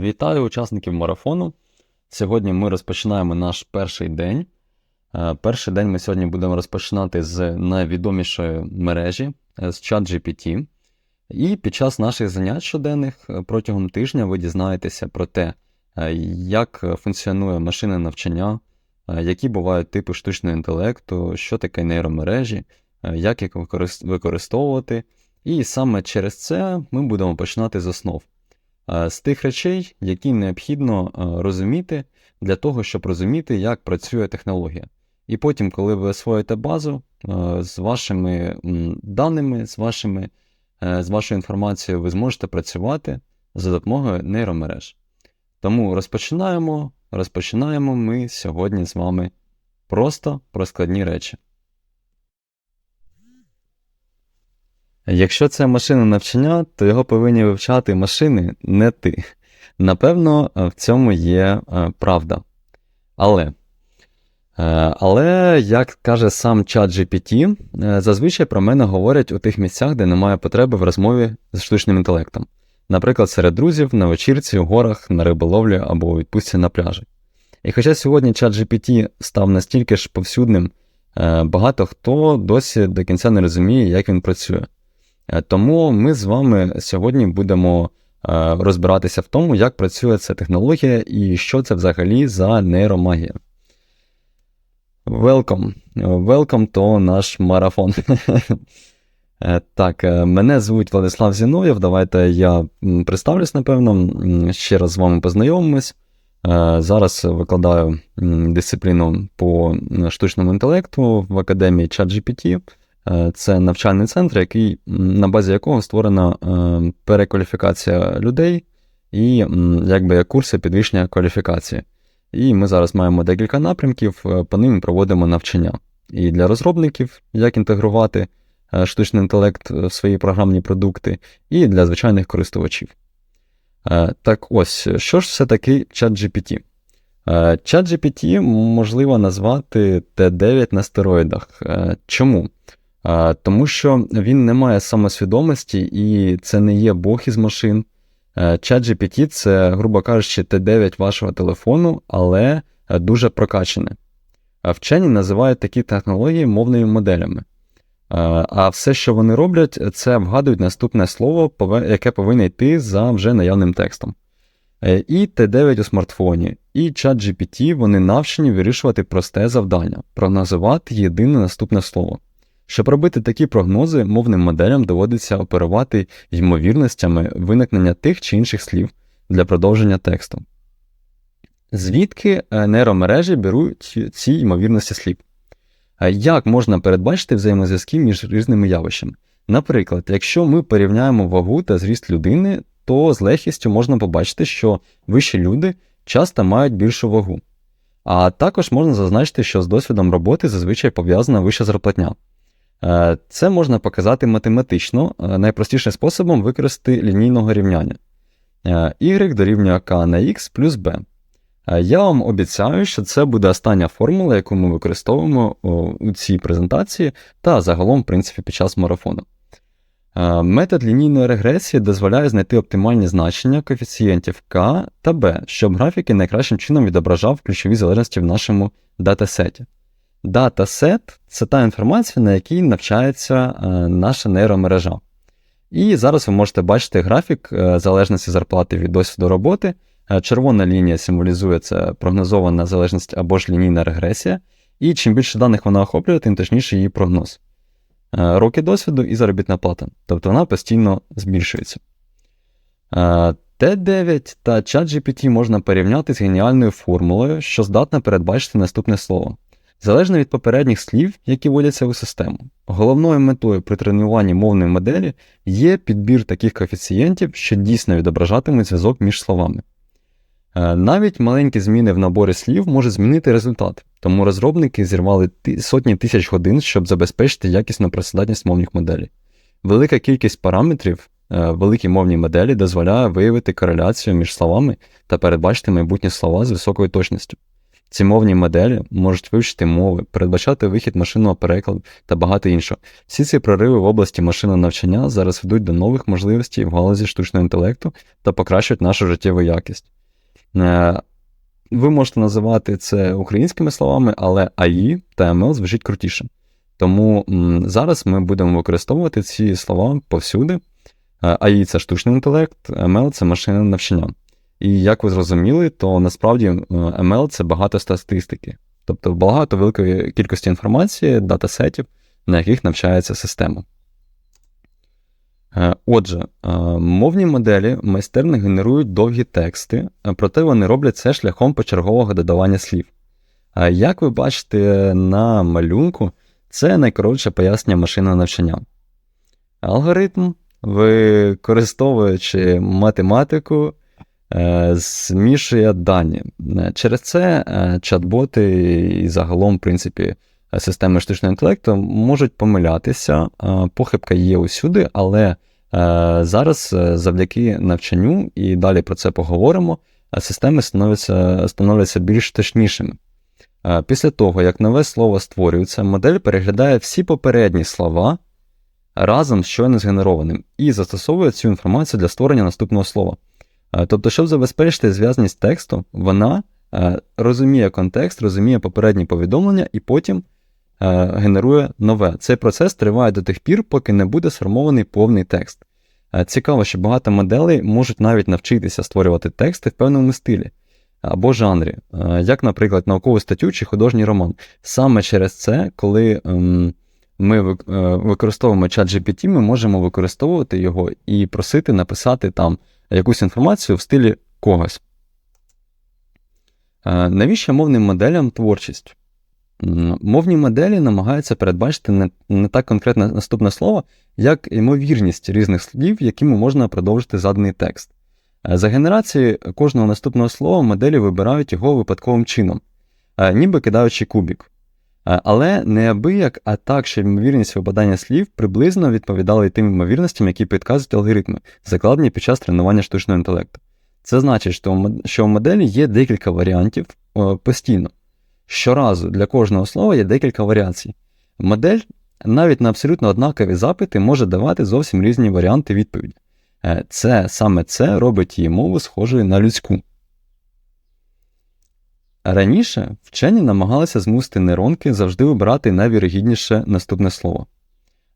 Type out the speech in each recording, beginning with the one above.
Вітаю учасників марафону. Сьогодні ми розпочинаємо наш перший день. Е, Перший день ми сьогодні будемо розпочинати з найвідомішої мережі е, з ChatGPT. І під час наших занять щоденних е, протягом тижня ви дізнаєтеся про те, як функціонує машинне навчання, які бувають типи штучного інтелекту, що таке нейромережі, як їх використовувати. І саме через це ми будемо починати з основ. Е, з тих речей, які необхідно е, розуміти для того, щоб розуміти, як працює технологія. І потім, коли ви освоїте базу е, з вашими даними, з, вашими, з вашою інформацією, ви зможете працювати за допомогою нейромереж. Тому розпочинаємо. Розпочинаємо ми сьогодні з вами просто про складні речі. Якщо це машина навчання, то його повинні вивчати машини, не ти. Напевно, е, в цьому є е, правда. Але, е, але як каже сам чат GPT, зазвичай про мене говорять у тих місцях, де немає потреби в розмові з штучним інтелектом. Наприклад, серед друзів, на вечірці, у горах, на риболовлі або у відпустці на пляжі. І хоча сьогодні чат GPT став настільки ж повсюдним, багато хто досі до кінця не розуміє, як він працює. Е, Тому ми з вами сьогодні будемо е, розбиратися в тому, як працює ця технологія і що це взагалі за нейромагія. Welcome. Welcome to наш марафон. Е, Так, мене звуть Владислав Зіноєв. Давайте я представлюсь, напевно, ще раз з вами познайомимось. Зараз викладаю дисципліну по штучному інтелекту в академії ChatGPT. Е, Це навчальний центр, який, на базі якого створена е, перекваліфікація людей і якби курси підвищення кваліфікації. І ми зараз маємо декілька напрямків, е, по ним проводимо навчання. І для розробників, як інтегрувати штучний інтелект в свої програмні продукти, і для звичайних користувачів. Так ось, що ж все таки ChatGPT? ChatGPT можливо назвати Т9 на стероїдах. Чому? Тому що він не має самосвідомості і це не є Бог із машин. Е, ChatGPT це, грубо кажучи, Т9 вашого телефону, але е, дуже прокачане. Вчені називають такі технології мовними моделями. Е, А все, що вони роблять, це вгадують наступне слово, яке повинно йти за вже наявним текстом. І Т9 у смартфоні, і ChatGPT вони навчені вирішувати просте завдання прогнозувати єдине наступне слово. Щоб робити такі прогнози, мовним моделям доводиться оперувати ймовірностями виникнення тих чи інших слів для продовження тексту. Звідки е, нейромережі беруть ці ймовірності слів? Як можна передбачити взаємозв'язки між різними явищами? Наприклад, якщо ми порівняємо вагу та зріст людини, то з легкістю можна побачити, що вищі люди часто мають більшу вагу. А також можна зазначити, що з досвідом роботи зазвичай пов'язана вища зарплатня. Е, Це можна показати математично, е, найпростішим способом використати лінійного рівняння. Е, y дорівнює k на x плюс b. Я вам обіцяю, що це буде остання формула, яку ми використовуємо у цій презентації та загалом, в принципі, під час марафону. Метод лінійної регресії дозволяє знайти оптимальні значення коефіцієнтів k та b, щоб графіки найкращим чином відображав ключові залежності в нашому датасеті. Датасет це та інформація, на якій навчається е, наша нейромережа. І зараз ви можете бачити графік е, залежності зарплати від досвіду роботи. Е, Червона лінія символізує це прогнозована залежність або ж лінійна регресія, і чим більше даних вона охоплює, тим точніше її прогноз. Роки досвіду і заробітна плата, тобто вона постійно збільшується. Е, Т9 та ChatGPT можна порівняти з геніальною формулою, що здатна передбачити наступне слово. Залежно від попередніх слів, які вводяться у систему. Головною метою при тренуванні мовної моделі є підбір таких коефіцієнтів, що дійсно відображатимуть зв'язок між словами. Е, Навіть маленькі зміни в наборі слів можуть змінити результат, тому розробники зірвали сотні тисяч годин, щоб забезпечити якісну працедатність мовних моделей. Велика кількість параметрів е, великій мовній моделі дозволяє виявити кореляцію між словами та передбачити майбутні слова з високою точністю. Ці мовні моделі можуть вивчити мови, передбачати вихід машинного перекладу та багато іншого. Всі ці прориви в області машинного навчання зараз ведуть до нових можливостей в галузі штучного інтелекту та покращують нашу життєву якість. Е, ви можете називати це українськими словами, але AI та ML звучить крутіше. Тому зараз ми будемо використовувати ці слова повсюди. Е, AI це штучний інтелект, ML це машинне навчання. І як ви зрозуміли, то насправді е, ML це багато статистики, тобто багато великої кількості інформації, датасетів, на яких навчається система. Е, Отже, е, мовні моделі майстерно генерують довгі тексти, проте вони роблять це шляхом почергового додавання слів. Як ви бачите на малюнку, це найкоротше пояснення машинного навчання. Алгоритм, використовуючи математику, змішує дані. Е, Через це е, чат-боти і загалом, в принципі, е, системи штучного інтелекту можуть помилятися. Е, Похибка є усюди, але е, зараз е, завдяки навчанню, і далі про це поговоримо, е, системи становляться, становляться більш точнішими. Е, Після того, як нове слово створюється, модель переглядає всі попередні слова разом з щойно згенерованим і застосовує цю інформацію для створення наступного слова. Е, Тобто, щоб забезпечити зв'язність тексту, вона е, розуміє контекст, розуміє попередні повідомлення і потім е, генерує нове. Цей процес триває до тих пір, поки не буде сформований повний текст. Цікаво, що багато моделей можуть навіть навчитися створювати тексти в певному стилі або жанрі, як, наприклад, наукову статтю чи художній роман. Саме через це, коли ем, ми використовуємо чат GPT, ми можемо використовувати його і просити написати там якусь інформацію в стилі когось. Е, Навіщо мовним моделям творчість? Мовні моделі намагаються передбачити не, не так конкретне наступне слово, як ймовірність різних слів, якими можна продовжити заданий текст. Е, За генерації кожного наступного слова моделі вибирають його випадковим чином, е, ніби кидаючи кубік. Е, Але не абияк, а так, що ймовірність випадання слів приблизно відповідала тим ймовірностям, які підказують алгоритми, закладені під час тренування штучного інтелекту. Це значить, що у моделі є декілька варіантів е, постійно. Щоразу для кожного слова є декілька варіацій. Модель навіть на абсолютно однакові запити може давати зовсім різні варіанти відповіді. Е, Це саме це робить її мову схожою на людську. Раніше вчені намагалися змусити нейронки завжди вибирати найвірогідніше наступне слово.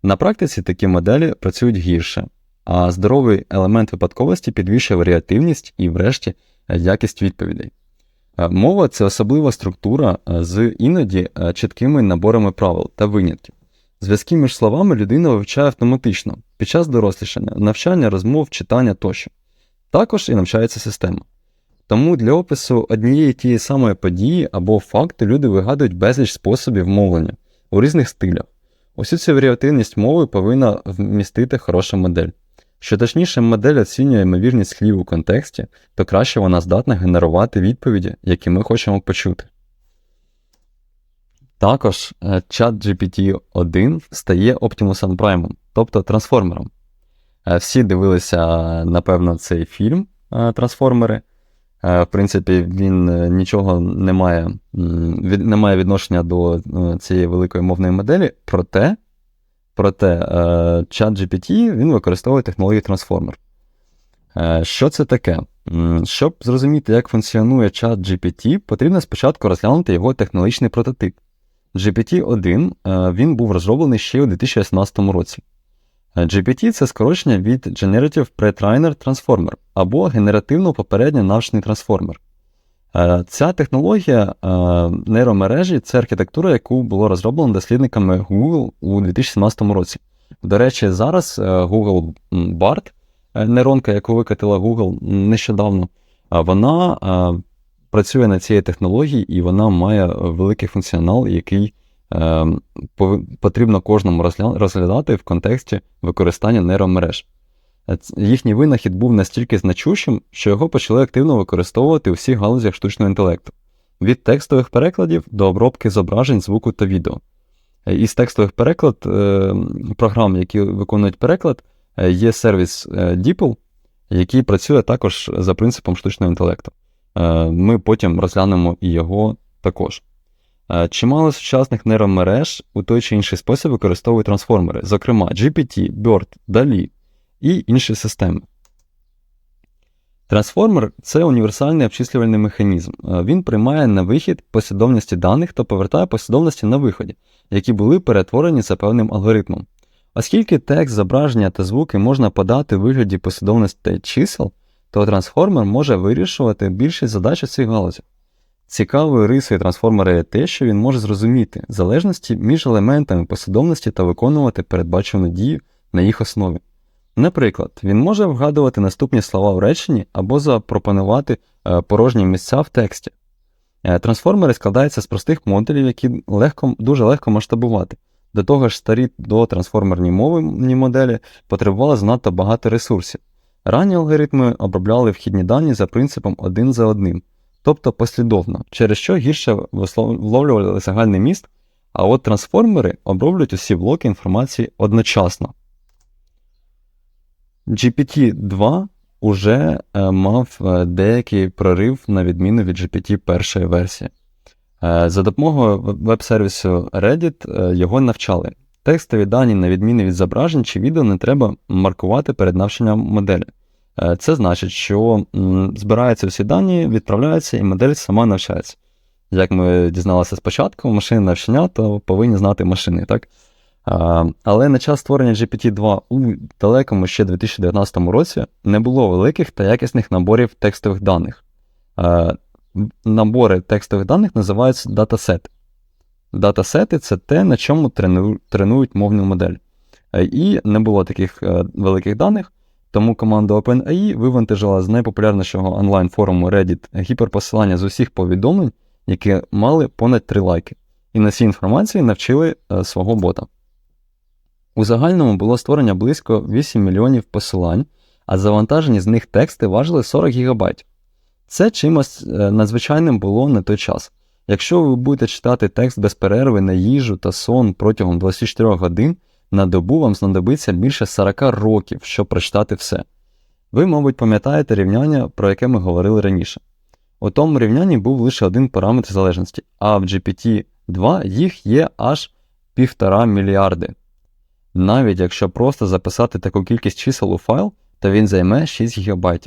На практиці такі моделі працюють гірше, а здоровий елемент випадковості підвищує варіативність і, врешті, якість відповідей. Е, Мова це особлива структура е, з іноді е, чіткими наборами правил та винятків. Зв'язки між словами людина вивчає автоматично під час дорослішання, навчання, розмов, читання тощо. Також і навчається система. Тому для опису однієї тієї самої події або факту люди вигадують безліч способів мовлення у різних стилях. Усю цю варіативність мови повинна вмістити хороша модель. Що точніше модель оцінює ймовірність слів у контексті, то краще вона здатна генерувати відповіді, які ми хочемо почути. Також е, чат GPT-1 стає Optimus Prime, тобто трансформером. Е, Всі дивилися, напевно, цей фільм е, Трансформери. Е, В принципі, він е, нічого не має, не має відношення до е, цієї великої мовної моделі, проте, проте чат GPT він використовує технологію. Е, Що це таке? Щоб зрозуміти, як функціонує чат GPT, потрібно спочатку розглянути його технологічний прототип. GPT-1 е, він був розроблений ще у 2018 році. GPT це скорочення від Generative Pre-trainer Transformer або генеративно попередньо навчений трансформер. Е, Ця технологія е, нейромережі це архітектура, яку було розроблено дослідниками Google у 2017 році. До речі, зараз е, Google BART, нейронка, яку викатила Google нещодавно, вона працює на цій технології і вона має великий функціонал, який потрібно кожному розглядати в контексті використання нейромереж. Е, Їхній винахід був настільки значущим, що його почали активно використовувати у всіх галузях штучного інтелекту. Від текстових перекладів до обробки зображень, звуку та відео. Е, Із текстових переклад е, програм, які виконують переклад, є сервіс DeepL, який працює також за принципом штучного інтелекту. Ми потім розглянемо і його також. Е, Чимало сучасних нейромереж у той чи інший спосіб використовують трансформери, зокрема GPT, BERT, DALI і інші системи. Трансформер це універсальний обчислювальний механізм. Е, Він приймає на вихід послідовності даних та повертає послідовності на виході, які були перетворені за певним алгоритмом. Оскільки текст, зображення та звуки можна подати у вигляді послідовностей чисел, то трансформер може вирішувати більшість задач у цій галузі. Цікавою рисою трансформера є те, що він може зрозуміти залежності між елементами послідовності та виконувати передбачену дію на їх основі. Наприклад, він може вгадувати наступні слова в реченні або запропонувати е, порожні місця в тексті. Е, Трансформери складаються з простих модулів, які легко, дуже легко масштабувати. До того ж, старі дотрансформерні мовні моделі потребували занадто багато ресурсів. Ранні алгоритми обробляли вхідні дані за принципом один за одним, тобто послідовно, через що гірше вислов- вловлювали загальний міст, а от трансформери оброблюють усі блоки інформації одночасно. GPT-2 уже е, мав е, деякий прорив на відміну від GPT першої версії. Е, За допомогою веб- веб-сервісу Reddit його навчали. Текстові дані, на відміну від зображень чи відео, не треба маркувати перед навчанням моделі. Е, Це значить, що збираються всі дані, відправляються, і модель сама навчається. Як ми дізналися спочатку, машини навчання, то повинні знати машини, так? Але на час створення GPT-2 у далекому ще 2019 році не було великих та якісних наборів текстових даних. Набори текстових даних називаються датасети. Датасети це те, на чому тренують мовну модель. Е, І не було таких е, великих даних, тому команда OpenAI вивантажила з найпопулярнішого онлайн-форуму Reddit гіперпосилання з усіх повідомлень, які мали понад 3 лайки, і на цій інформації навчили е, свого бота. У загальному було створення близько 8 мільйонів посилань, а завантажені з них тексти важили 40 гігабайтів. Це чимось е, надзвичайним було на той час. Якщо ви будете читати текст без перерви на їжу та сон протягом 24 годин, на добу вам знадобиться більше 40 років, щоб прочитати все. Ви, мабуть, пам'ятаєте рівняння, про яке ми говорили раніше. У тому рівнянні був лише один параметр залежності, а в GPT-2 їх є аж півтора мільярди. Навіть якщо просто записати таку кількість чисел у файл, то він займе 6 ГБ.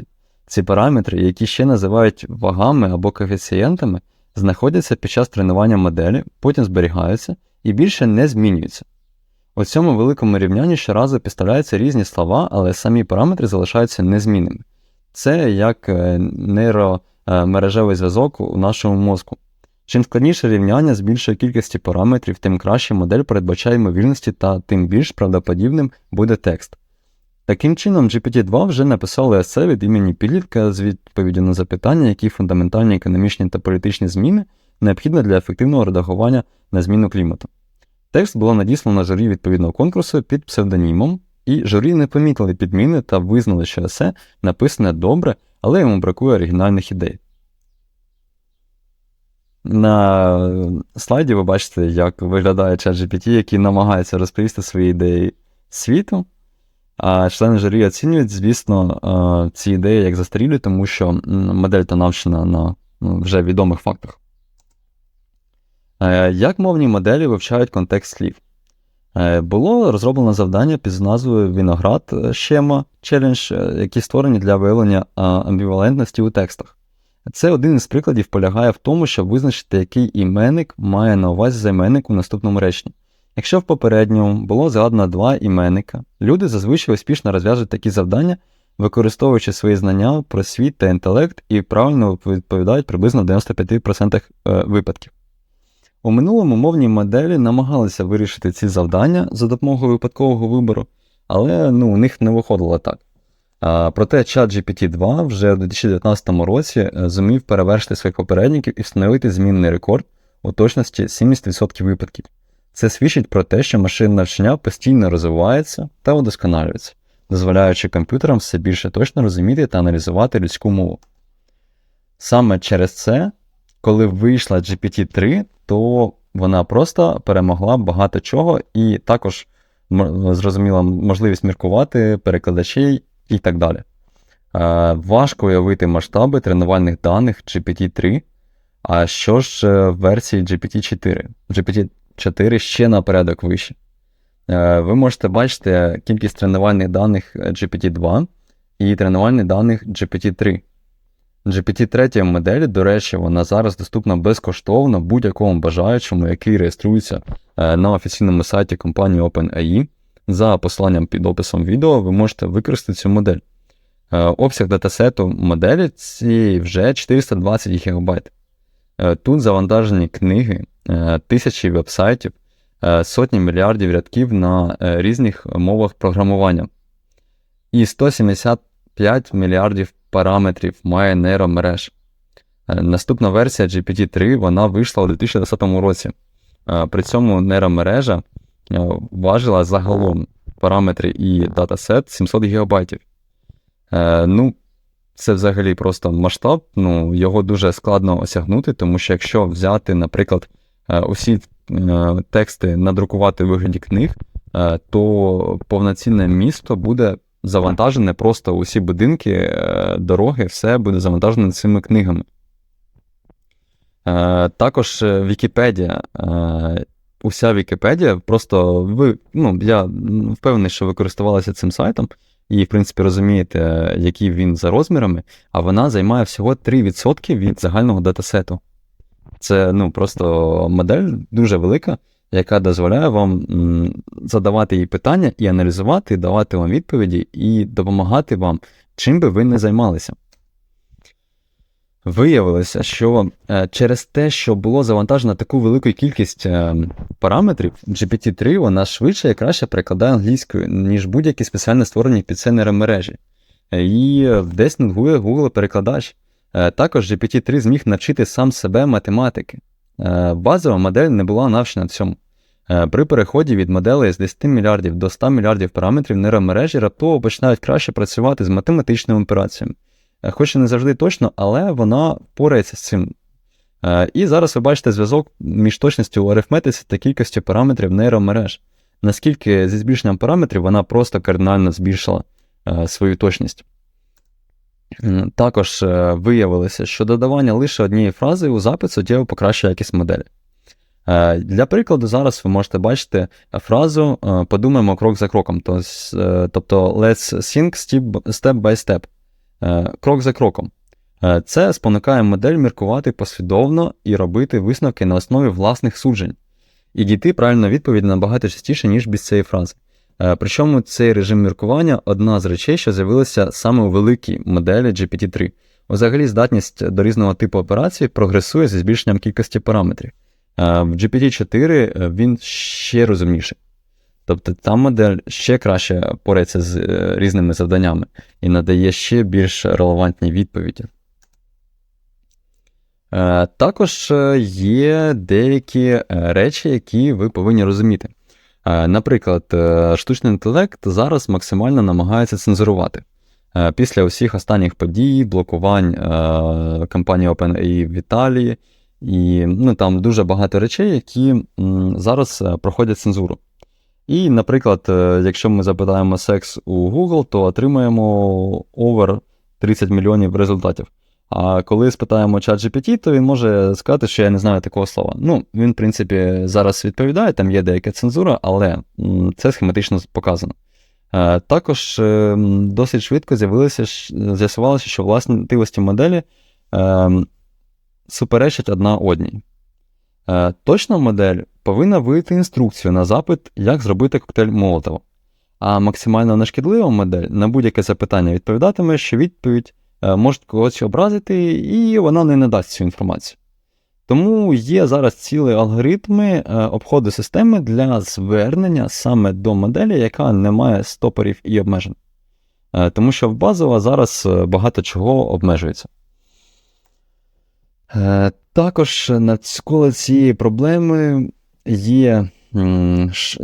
Ці параметри, які ще називають вагами або коефіцієнтами, знаходяться під час тренування моделі, потім зберігаються і більше не змінюються. У цьому великому рівнянні щоразу підставляються різні слова, але самі параметри залишаються незмінними. Це як е, нейромережевий зв'язок у нашому мозку. Чим складніше рівняння з більшої кількості параметрів, тим краще модель передбачає ймовірності та тим більш правдоподібним буде текст. Таким чином, GPT-2 вже написали есе від імені підлітка з відповіддю на запитання, які фундаментальні економічні та політичні зміни необхідні для ефективного редагування на зміну клімату. Текст було надіслано журі відповідного конкурсу під псевдонімом, і журі не помітили підміни та визнали, що есе написане добре, але йому бракує оригінальних ідей. На слайді ви бачите, як виглядає ChatGPT, який намагається розповісти свої ідеї світу. А члени журі оцінюють, звісно, ці ідеї як застарілі, тому що модель та навчена на ну, вже відомих фактах. Е, Як мовні моделі вивчають контекст слів? Е, Було розроблено завдання під назвою Schema Challenge, е, які створені для виявлення амбівалентності у текстах. Це один із прикладів полягає в тому, щоб визначити, який іменник має на увазі займенник у наступному реченні. Якщо в попередньому було згадано два іменника, люди зазвичай успішно розв'яжуть такі завдання, використовуючи свої знання про світ та інтелект і правильно відповідають приблизно в 95% е, випадків. У минулому мовні моделі намагалися вирішити ці завдання за допомогою випадкового вибору, але ну, у них не виходило так. А, проте ChatGPT 2 вже в 2019 році е, зумів перевершити своїх попередників і встановити змінний рекорд у точності 70% випадків. Це свідчить про те, що машинне навчання постійно розвивається та удосконалюється, дозволяючи комп'ютерам все більше точно розуміти та аналізувати людську мову. Саме через це, коли вийшла GPT-3, то вона просто перемогла багато чого і також зрозуміла можливість міркувати, перекладачей і так далі. Е, важко уявити масштаби тренувальних даних GPT-3, А що ж е, в версії GPT-4? GPT-4 ще на порядок вище. Е, Ви можете бачити кількість тренувальних даних GPT-2 і тренувальних даних GPT-3. GPT-3 модель, до речі, вона зараз доступна безкоштовно будь-якому бажаючому, який реєструється е, на офіційному сайті компанії OpenAI. За посиланням під описом відео ви можете використати цю модель. Е, Обсяг датасету моделі цієї вже 420 ГБ. Тут завантажені книги, е, тисячі вебсайтів, е, сотні мільярдів рядків на е, різних мовах програмування. І 175 мільярдів параметрів має нейромереж. Е, Наступна версія GPT-3 вона вийшла у 2010 році. Е, При цьому нейромережа е, важила загалом параметри і датасет 700 ГБ. Ну, це взагалі просто масштаб, ну, його дуже складно осягнути, тому що якщо взяти, наприклад, усі тексти надрукувати в вигляді книг, то повноцінне місто буде завантажене просто усі будинки, е, дороги, все буде завантажене цими книгами. Е, Також е, Вікіпедія. Уся Вікіпедія, просто ви, ну, я впевнений, що ви користувалися цим сайтом і, в принципі, розумієте, який він за розмірами, а вона займає всього 3% від загального датасету. Це ну, просто модель дуже велика, яка дозволяє вам задавати їй питання і аналізувати, давати вам відповіді і допомагати вам, чим би ви не займалися. Виявилося, що е, через те, що було завантажено таку велику кількість е, параметрів, GPT-3 вона швидше і краще перекладає англійською, ніж будь-які спеціально створені під це нейромережі. І е, десь нгує Google перекладач. Також GPT-3 зміг навчити сам себе математики. Е, Базова модель не була навчена цьому. Е, При переході від моделей з 10 мільярдів до 100 мільярдів параметрів нейромережі раптово починають краще працювати з математичними операціями. Е, Хоч і не завжди точно, але вона впорається з цим. І зараз ви бачите зв'язок між точністю у арифметиці та кількістю параметрів нейромереж. Наскільки зі збільшенням параметрів вона просто кардинально збільшила свою точність. Також е, виявилося, що додавання лише однієї фрази у запит суттєво покращує якість моделі. Е, Для прикладу, зараз ви можете бачити фразу е, подумаємо крок за кроком. Тобто, let's think step by step. Крок за кроком. Це спонукає модель міркувати послідовно і робити висновки на основі власних суджень. І дійти правильно відповіді набагато частіше, ніж без цієї фрази. Е, Причому цей режим міркування одна з речей, що з'явилася саме у великій моделі GPT-3. Взагалі, здатність до різного типу операцій прогресує зі збільшенням кількості параметрів. Е, В GPT-4 е, він ще розумніший. Тобто та модель ще краще порається з різними завданнями і надає ще більш релевантні відповіді. Також є деякі речі, які ви повинні розуміти. Е, Наприклад, е, штучний інтелект зараз максимально намагається цензурувати. Е, Після усіх останніх подій, блокувань компанії OpenAI в Італії, і ну, там дуже багато речей, які зараз проходять цензуру. І, наприклад, якщо ми запитаємо секс у Google, то отримаємо over 30 мільйонів результатів. А коли спитаємо ChatGPT, то він може сказати, що я не знаю такого слова. Ну, він, в принципі, зараз відповідає, там є деяка цензура, але це схематично показано. Е, Також е, досить швидко з'явилося, з'ясувалося, що властивості моделі е, суперечать одна одній. Е, Точна модель повинна вийти інструкцію на запит, як зробити коктейль Молотова. А максимально нешкідлива модель на будь-яке запитання відповідатиме, що відповідь е, може когось образити, і вона не надасть цю інформацію. Тому є зараз цілі алгоритми е, обходу системи для звернення саме до моделі, яка не має стопорів і обмежень. Е, Тому що в базово зараз багато чого обмежується. Також навколо цієї проблеми є,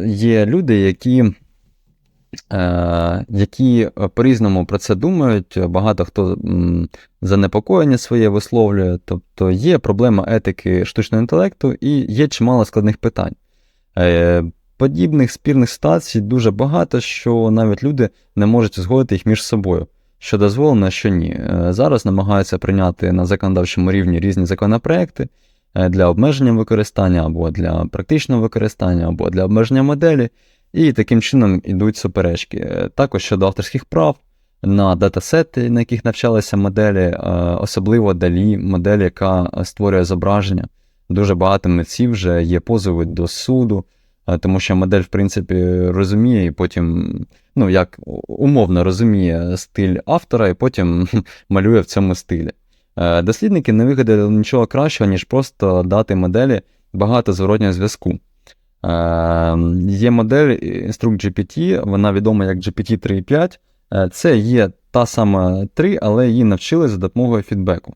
є люди, які, які е, по-різному про це думають. Багато хто занепокоєння своє висловлює. Тобто є проблема етики штучного інтелекту і є чимало складних питань. Е, Подібних спірних ситуацій дуже багато, що навіть люди не можуть узгодити їх між собою. що дозволено, що ні. Е, Зараз намагаються прийняти на законодавчому рівні різні законопроекти е, для обмеження використання або для практичного використання, або для обмеження моделі, і таким чином йдуть суперечки. Е, Також щодо авторських прав на датасети, на яких навчалися моделі, е, особливо далі модель, яка створює зображення. Дуже багато митців вже є позови до суду, е, тому що модель, в принципі, розуміє і потім, ну як умовно розуміє стиль автора, і потім малює в цьому стилі. Дослідники не вигадали нічого кращого, ніж просто дати моделі багато зворотнього зв'язку. Е, Є модель Instruct GPT, вона відома як GPT 3.5. Е, Це є та сама 3, але її навчили за допомогою фідбеку.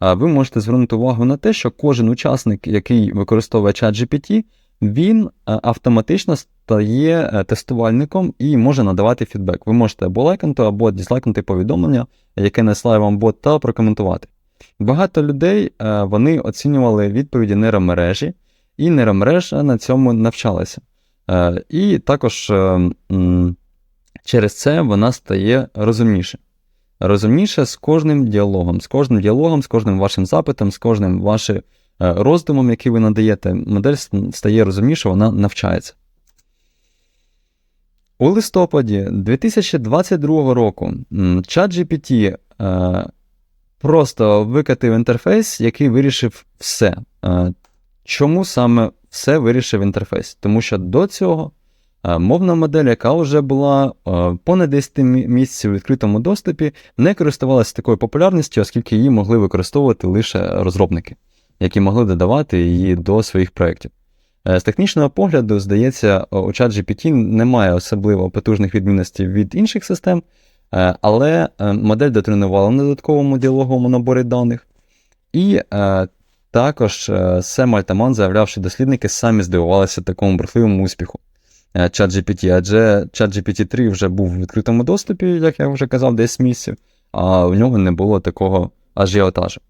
Ви можете звернути увагу на те, що кожен учасник, який використовує чат GPT, він е, автоматично стає е, тестувальником і може надавати фідбек. Ви можете або лайкнути, або дізлайкнути повідомлення, яке надсилає вам бот, та прокоментувати. Багато людей е, вони оцінювали відповіді нейромережі, і нейромережа на цьому навчалася. Е, І також е, через це вона стає розумніше. Розумніше з кожним діалогом, з кожним діалогом, з кожним вашим запитом, з кожним вашим е, роздумом, який ви надаєте, модель стає розумніше, вона навчається. У листопаді 2022 року ChatGPT е, просто викатив інтерфейс, який вирішив все. Чому саме все вирішив інтерфейс? Тому що до цього е, мовна модель, яка вже була е, понад 10 місяців у відкритому доступі, не користувалася такою популярністю, оскільки її могли використовувати лише розробники, які могли додавати її до своїх проєктів. Е, З технічного погляду, здається, у ChatGPT немає особливо потужних відмінностей від інших систем, але модель дотренувала на додатковому діалоговому наборі даних. І також е, Сем Альтаман, заявляв, що дослідники самі здивувалися такому бурхливому успіху е, ChatGPT, адже ChatGPT 3 вже був у відкритому доступі, як я вже казав, десь місяців, а в нього не було такого ажіотажу.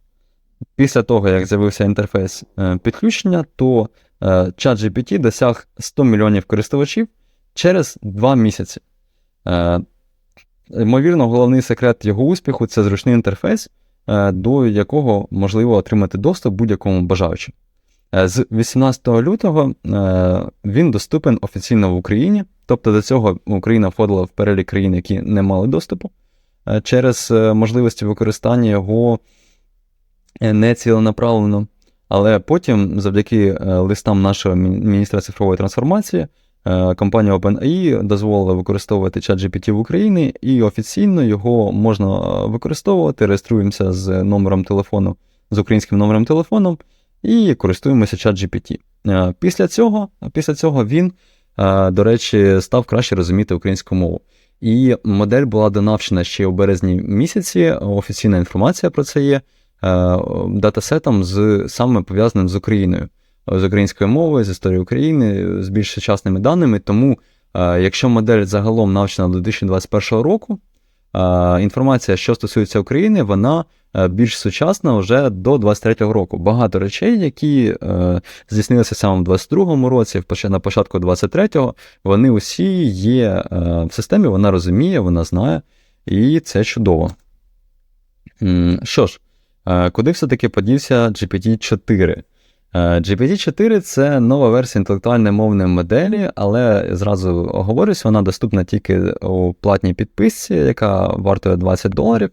Після того, як з'явився інтерфейс е, підключення, то ChatGPT досяг 100 мільйонів користувачів через 2 місяці. Ймовірно, головний секрет його успіху це зручний інтерфейс, до якого можливо отримати доступ будь-якому бажаючому. Е, З 18 лютого е, він доступен офіційно в Україні, тобто до цього Україна входила в перелік країн, які не мали доступу е, через е, можливості використання його е, неціленаправлено. Але потім, завдяки е, листам нашого міністра цифрової трансформації, е, компанія OpenAI дозволила використовувати ChatGPT в Україні, і офіційно його можна е, використовувати. Реєструємося з номером телефону, з українським номером телефону, і користуємося ChatGPT. Е, Після цього, після цього він, е, до речі, став краще розуміти українську мову. І модель була донавчена ще у березні місяці. Офіційна інформація про це є е, датасетом з саме пов'язаним з Україною, з українською мовою, з історією України, з більш сучасними даними. Тому, е, якщо модель загалом навчена до 2021 року, е, інформація, що стосується України, вона е, більш сучасна вже до 2023 року. Багато речей, які здійснилися саме в 2022 році, на початку 2023-го, вони усі є в системі, вона розуміє, вона знає, і це чудово. Що ж, куди все-таки подівся GPT-4? Е, GPT-4 це нова версія інтелектуальної мовної моделі, але зразу оговорюсь, вона доступна тільки у платній підписці, яка вартує 20 доларів.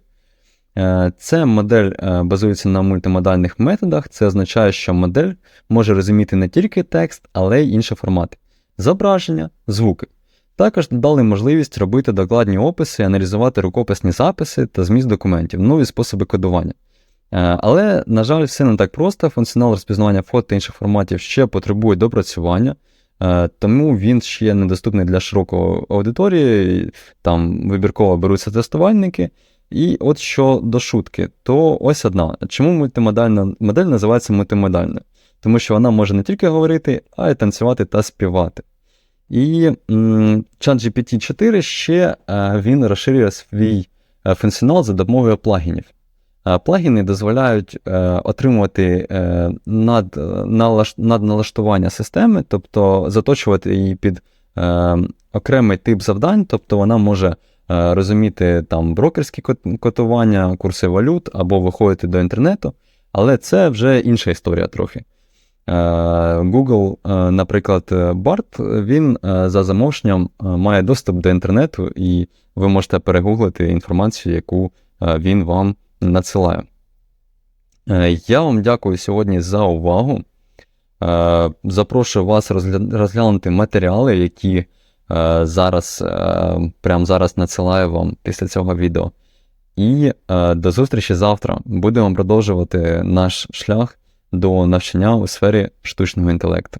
Е, Це модель е, базується на мультимодальних методах. Це означає, що модель може розуміти не тільки текст, але й інші формати: зображення, звуки. Також додали можливість робити докладні описи, аналізувати рукописні записи та зміст документів, нові способи кодування. Е, Але, на жаль, все не так просто. Функціонал розпізнавання фото та інших форматів ще потребує допрацювання, е, тому він ще недоступний для широкої аудиторії. Там вибірково беруться тестувальники. І от що до шутки, то ось одна. Чому мультимодальна модель називається мультимодальною? Тому що вона може не тільки говорити, а й танцювати та співати. І ChatGPT 4 ще е, він розширює свій функціонал за допомогою плагінів. Е, Плагіни дозволяють е, отримувати е, над, налаш, надналаштування системи, тобто заточувати її під окремий тип завдань, тобто вона може розуміти там брокерські котування, курси валют або виходити до інтернету, але це вже інша історія трохи. Google, наприклад, BART, він за замовченням має доступ до інтернету, і ви можете перегуглити інформацію, яку він вам надсилає. Е, Я вам дякую сьогодні за увагу. Е, Запрошую вас розглянути матеріали, які е, зараз, прямо зараз надсилаю вам після цього відео. І до зустрічі завтра. Будемо продовжувати наш шлях до навчання у сфері штучного інтелекту.